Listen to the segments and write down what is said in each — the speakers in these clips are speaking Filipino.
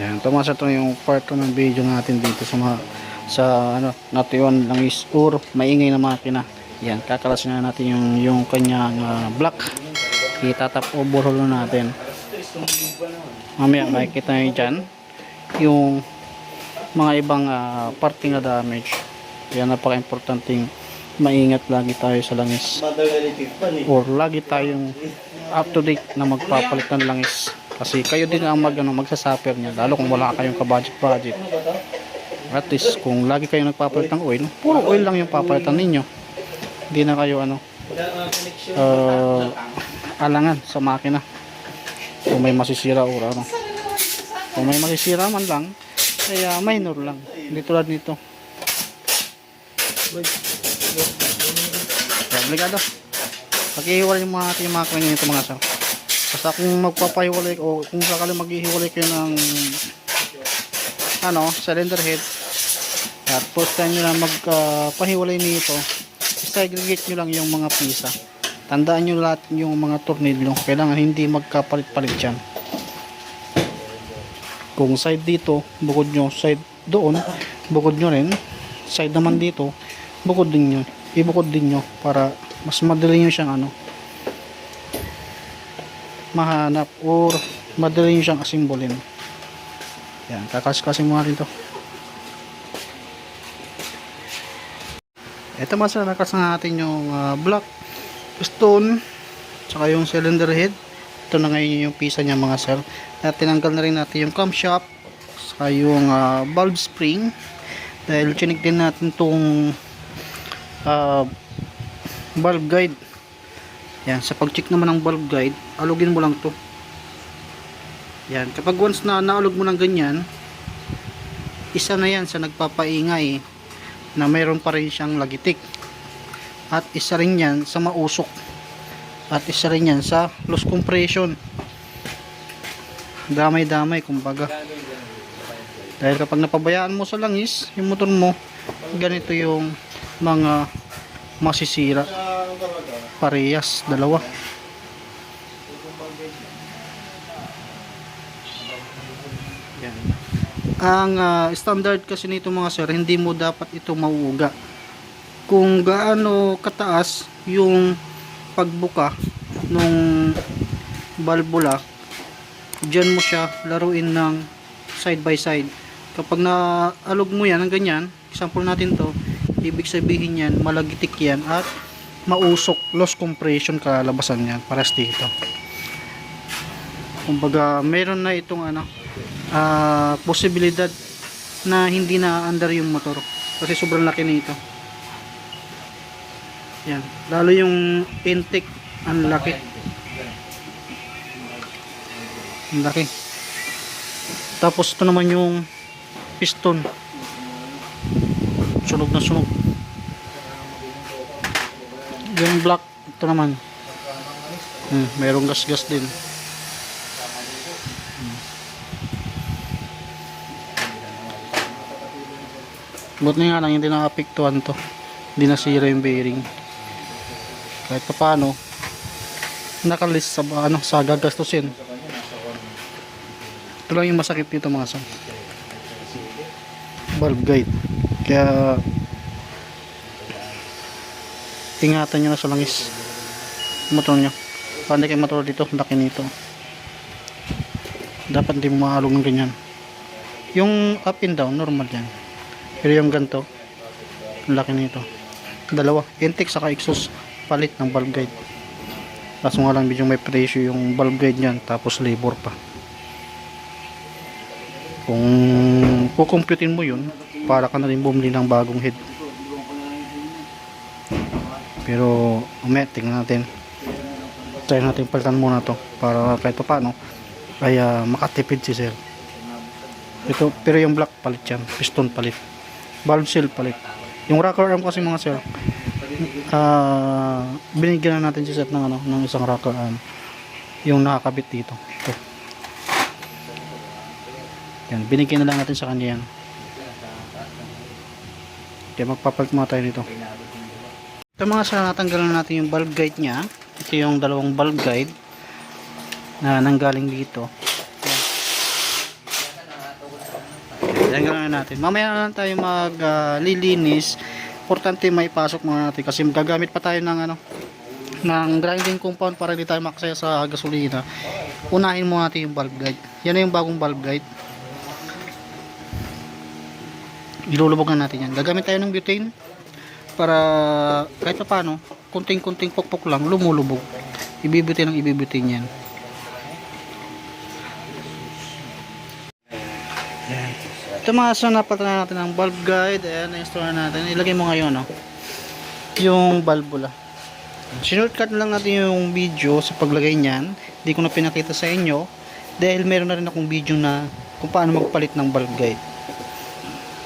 Yan, tumasa ito yung part ng video natin dito sa mga sa ano, nation lang is or maingay na makina. Yan, kakalasin na natin yung yung kanyang ah, block. Itatap overhaul na natin. Mamaya makikita nyo dyan yung mga ibang ah, parte na damage. Yan, napaka-importanting maingat lagi tayo sa langis or lagi tayong up to date na magpapalit ng langis kasi kayo din ang mag, ano, magsasuffer niya lalo kung wala kayong ka-budget budget at least kung lagi kayo nagpapalit ng oil puro oil lang yung papalitan ninyo hindi na kayo ano uh, alangan sa makina kung may masisira or ano kung may masisira man lang kaya minor lang hindi tulad nito obligado paghihiwalay yung mga ating mga kanya nito mga sir basta kung magpapahiwalay o kung sakali maghihiwalay kayo ng ano cylinder head at first time nyo na magpahiwalay nito segregate nyo lang yung mga pisa. Tandaan nyo lahat yung mga tornilyo. Kailangan hindi magkapalit-palit yan. Kung side dito bukod nyo side doon bukod nyo rin. Side naman dito bukod din nyo ibukod din nyo para mas madali nyo siyang ano mahanap or madali siyang asimbolin. Yan kakas-kasin mo natin to. Ito mas nakas na natin yung ah, block stone tsaka yung cylinder head. Ito na ngayon yung pisa niya mga sir. At tinanggal na rin natin yung camshaft saka yung ah, valve spring. Dahil chinik din natin tong ah, valve guide yan sa pag check naman ng valve guide alugin mo lang to. Yan kapag once na naalog mo ng ganyan isa na yan sa nagpapaingay na mayroon pa rin siyang lagitik. At isa rin yan sa mausok. At isa rin yan sa loss compression. Damay damay kumbaga. Dahil kapag napabayaan mo sa langis yung motor mo ganito yung mga masisira parehas dalawa. Ang ah, standard kasi nito mga sir hindi mo dapat ito mauuga. Kung gaano kataas yung pagbuka nung valvula dyan mo siya laruin ng side by side. Kapag naalog mo yan ng ganyan example natin to ibig sabihin yan malagitik yan at mausok loss compression kalabasan yan pares dito. Kumbaga meron na itong ano ah, posibilidad na hindi na under yung motor kasi sobrang laki nito. Yan. Lalo yung intake ang laki. Ang laki. Tapos ito naman yung piston. Sunog na sunog yung black ito naman hmm, mayroong gas gas din Buti nga lang hindi nakapiktuan to. Hindi nasira yung bearing. Kahit pa paano nakalist sa ano sa gagastusin. Ito lang yung masakit dito mga son. Valve guide. Kaya ingatan nyo na sa langis motor nyo. Hindi kayo motor dito, laki nito. Dapat hindi mo mahalong ng ganyan. Yung up and down, normal yan. Pero yung ganito, laki nito. Dalawa, intake saka exhaust palit ng valve guide. Kaso nga lang medyo may presyo yung valve guide niyan tapos labor pa. Kung kukumputin mo yun, para ka na rin bumili ng bagong head. Pero umaya, tingnan natin. Try natin palitan muna to para kahit pa paano ay ah, makatipid si sir. Ito, pero yung black palit yan, piston palit. Valve seal palit. Yung rocker arm kasi mga sir ah binigyan na natin si set ng ano ng isang rocker arm. Yung nakakabit dito. Ito. Yan binigyan na lang natin sa kanya yan. Kaya magpapalit muna tayo dito ito mga sir natanggalan na natin yung valve guide nya ito yung dalawang valve guide na nanggaling dito Yan gano'n natin. Mamaya na lang tayo maglilinis. Importante may pasok muna natin kasi gagamit pa tayo ng ano ng grinding compound para hindi tayo maksaya sa gasolina. Unahin muna natin yung bulb guide. Yan na yung bagong bulb guide. Ilulubog na natin yan. Gagamit tayo ng butane para kahit pa paano, kunting-kunting pokpok lang, lumulubog. Ibibutane ng ibibutane yan. Ito mga so napalitan na natin ng bulb guide. Ayan, na-install na natin. Ilagay mo ngayon, no? Yung valvula. Sinurtcut lang natin yung video sa paglagay niyan. Hindi ko na pinakita sa inyo. Dahil meron na rin akong video na kung paano magpalit ng bulb guide.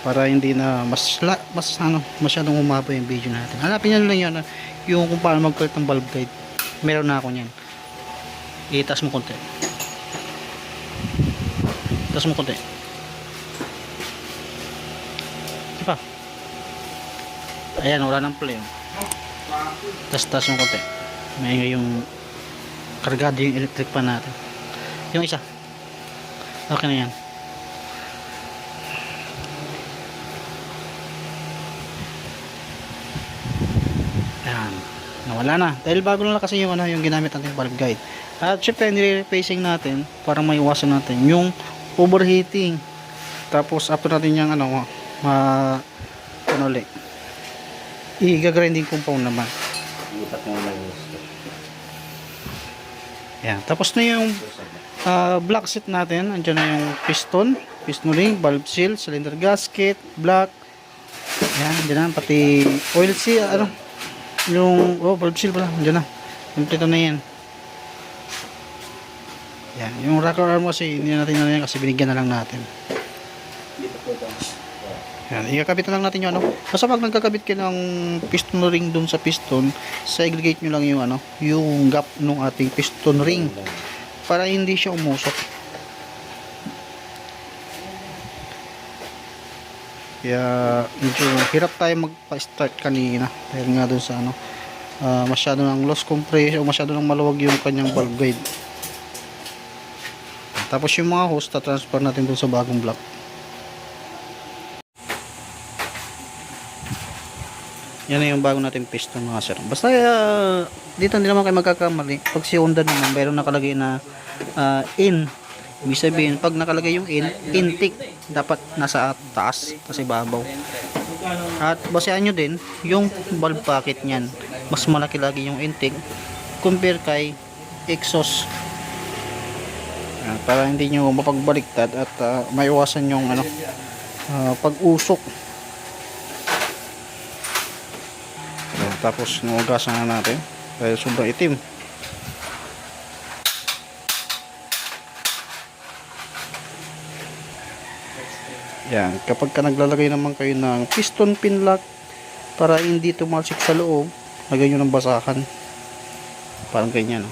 Para hindi na mas, la, mas ano, masyadong humaba yung video natin. Hanapin nyo lang yun, ah, yung kung paano magpalit ng bulb guide. Meron na ako niyan. Itaas mo konti. Itaas mo konti. Pa. Ayan, wala nang play. oh. Tas tas mo konti. May yung kargado yung electric pa natin. Yung isa. Okay na yan. Ayan. Nawala na. Dahil bago na lang kasi yung, ano, yung ginamit natin bulb guide. At syempre, nire-replacing natin para maiwasan natin yung overheating. Tapos, after natin yung ano, ma, ano ulit. I-grinding compound naman. Lipat mo lang. Yan. Tapos na yung ah, block set natin. Andiyan na yung piston, piston ring, valve seal, cylinder gasket, block. Yan, andiyan na. Pati oil seal, ano, yung, oh, valve seal pala. Andiyan na. Kompleto na yan. Yan. Yung rocker arm kasi, hindi natin na yan kasi binigyan na lang natin. Yan, ikakabit na lang natin yung ano. Basta pag nagkakabit kayo ng piston ring dun sa piston, segregate nyo lang yung ano, yung gap ng ating piston ring para hindi siya umusok. Kaya medyo hirap tayo magpa-start kanina dahil nga dun sa ano, ah, masyado ng loss compression, masyado ng maluwag yung kanyang valve guide. Tapos yung mga hose, transfer natin dun sa bagong block. Yan na yung bago natin piston mga sir. Basta uh, dito hindi naman kayo magkakamali. Pag si Honda naman, mayroon nakalagay na uh, in. Ibig sabihin, pag nakalagay yung in, intake, dapat nasa taas kasi babaw. At basehan nyo din, yung valve pocket niyan, mas malaki lagi yung intake compare kay exhaust. Para hindi nyo mapagbaliktad at uh, maiwasan yung ano, uh, pag-usok. Ayan, tapos nuugasan na natin dahil sobrang itim. Yan, kapag ka naglalagay naman kayo ng piston pin lock para hindi tumalsik sa loob, lagay nyo ng basahan. Parang ganyan, no?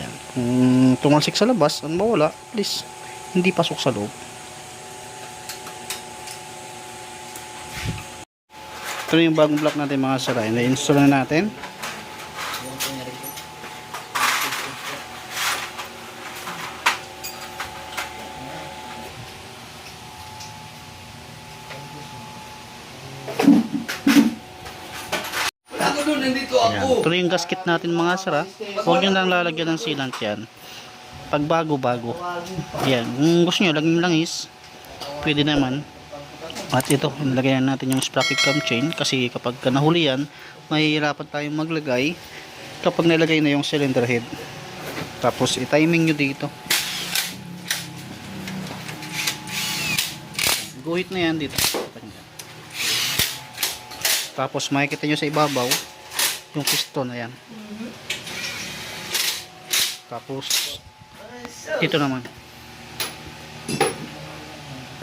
Yan. Kung tumalsik sa labas, ang mawala, please, hindi pasok sa loob. Ito yung bagong block natin mga saray. Na-install na natin. Nandito Yan. ako. Ito na yung gasket natin mga sara. Huwag nyo lang lalagyan ng sealant yan. Pag bago-bago. Yan. Kung gusto nyo, lagyan langis. Pwede naman. At ito, nilagay na natin yung sprocket cam chain kasi kapag ka nahuli yan, mahihirapan tayong maglagay kapag nilagay na yung cylinder head. Tapos, i-timing nyo dito. Guhit na yan dito. Tapos, makikita nyo sa ibabaw yung piston na yan. Tapos, ito naman.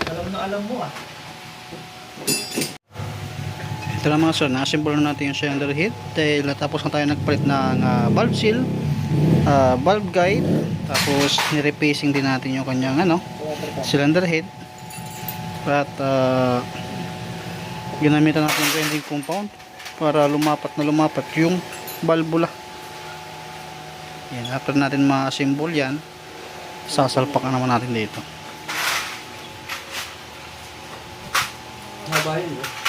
Alam na alam mo ah. Ito na mga sir, na-assemble na natin yung cylinder head dahil natapos na tayo nagpalit ng ah, valve seal, ah, valve guide, tapos nirepacing din natin yung kanyang ano, cylinder head at uh, ginamitan natin yung grinding compound para lumapat na lumapat yung balbula. Yan after natin ma-assemble yan sasalpak naman natin dito. Nabahin mo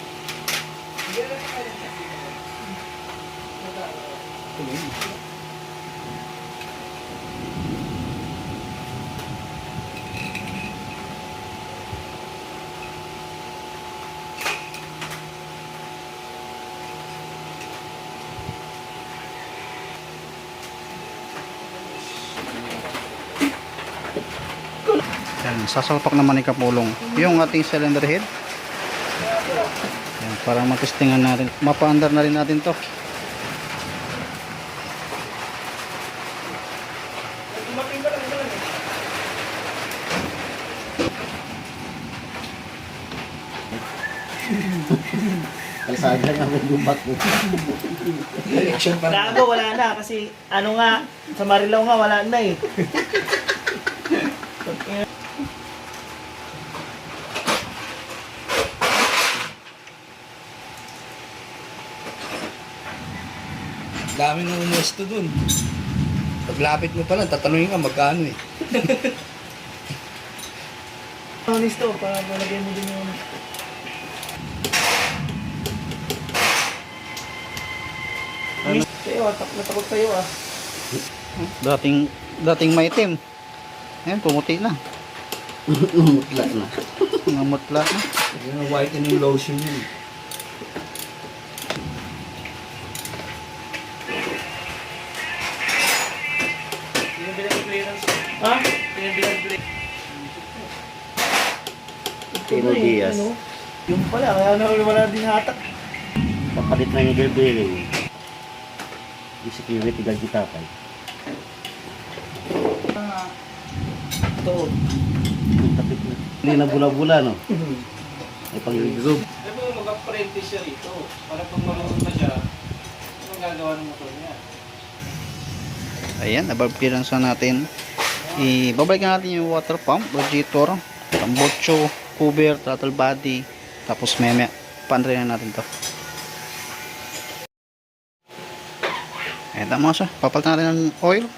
Yan, sasalpak naman ni Kapulong. Yung ating cylinder head. Yan, para matestingan natin. Mapa-under na rin natin to. Kalsada nga may gubat mo. Election pa Gago, wala na. Kasi ano nga, sa Marilao nga, wala na eh. Dami nang umusto dun. Paglapit mo pa lang, tatanungin ka magkano eh. Honesto, para malagay mo din yung... Ano? Sa'yo ah, tak- natakot sa'yo ah. Dating, dating maitim. Ayan, pumuti na. Umutla na. Namutla na. Yung whitening lotion yun. Pinabilang clearance. Ha? Clearance. Tino Diaz. Ano? Yung pala, kaya na wala din hatak. Kapalit na yung gear bearing. Yung security guard kita pa. Ito. Tapit na. Hindi na bula-bula, no? May pang-groove. Sabi mo mag-apprentice siya rito. Para pag marunong na siya, ano gagawa ng motor niya? Ayan, above clearance na natin. Ibabalikan natin yung water pump, radiator, tambocho, cover, throttle body, tapos meme, pandre na natin to. Ayan, tama siya. Papalitan natin ng oil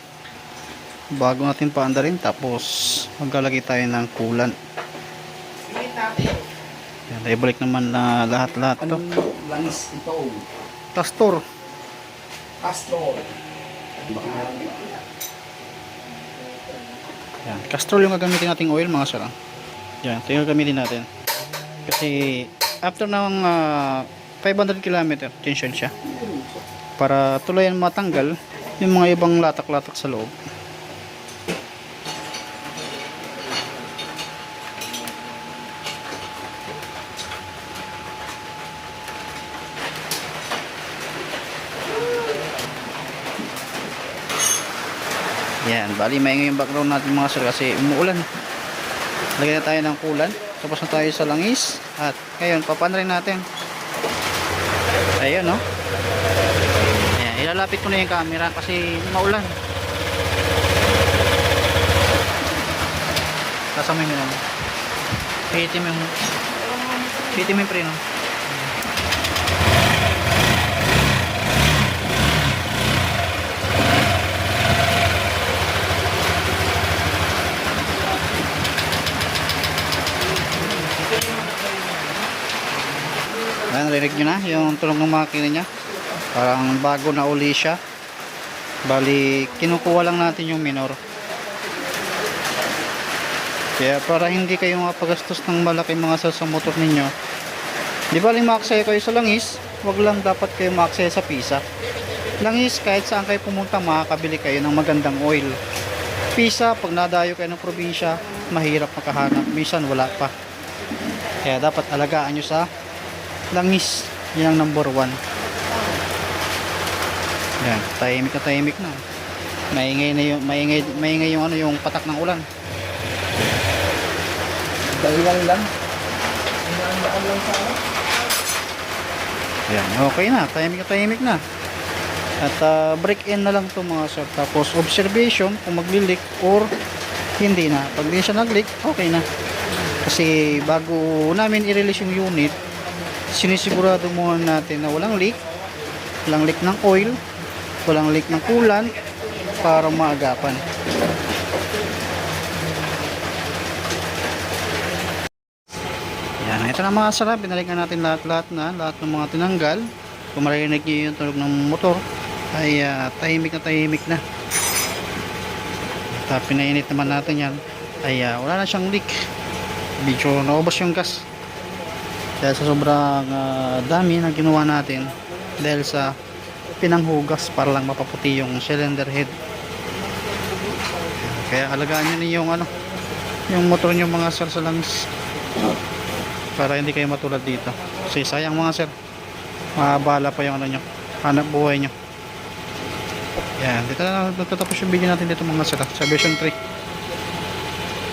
bago natin paandarin tapos maglalagay tayo ng coolant. Ayan, ibalik naman na lahat-lahat to. langis ito? Castor. Castrol. Yan. Castrol yung gagamitin nating oil mga sir. ah. Yan, ito yung gagamitin natin. Kasi after ng ah, 500 km, tension siya. Para tuluyan matanggal yung mga ibang latak-latak sa loob. Bali maingay yung background natin mga sir kasi umuulan. Lagyan na tayo ng kulan. Tapos na tayo sa langis. At ngayon, papan rin natin. Ayun, no? Ayan, ilalapit ko na yung camera kasi maulan. Kasama mo. Pihitin mo yung pihitin mo yung preno. Ayan, narinig nyo na yung tulong ng makina niya. Parang bago na uli siya. Bali, kinukuha lang natin yung minor. Kaya para hindi kayo mapagastos ng malaki mga sal sa motor ninyo. Di ba lang maaksaya kayo sa langis, wag lang dapat kayo maaksaya sa pisa. Langis, kahit saan kayo pumunta, makakabili kayo ng magandang oil. Pisa, pag nadayo kayo ng probinsya, mahirap makahanap. Minsan wala pa. Kaya dapat alagaan nyo sa langis. Yan ang number one. Yan, tahimik na tahimik na. Maingay na yung maingay, maingay yung ano yung patak ng ulan. Dahilan lang. Yan, okay na. Tahimik na tahimik na. At ah, break in na lang to mga sir. Tapos observation kung magli-leak or hindi na. Pag di siya nag-leak, okay na. Kasi bago namin i-release yung unit, sinisigurado muna natin na walang leak, walang leak ng oil, walang leak ng coolant para maagapan. Yan. Ito na mga sarap. Binalikan natin lahat-lahat na. Lahat ng mga tinanggal. Kung marinig nyo yung tunog ng motor, ay ah, tahimik na tahimik na. At uh, pinainit naman natin yan, ay ah, wala na siyang leak. Medyo naubos yung gas. Dahil sa sobrang ah, dami na ginawa natin. Dahil sa pinanghugas para lang mapaputi yung cylinder head. Kaya alagaan nyo yung ano, yung motor nyo mga sir sa langis para hindi kayo matulad dito kasi sayang mga sir mahabala pa yung ano nyo hanap buhay nyo yan dito na nagtatapos yung video natin dito mga sir ah, sa version 3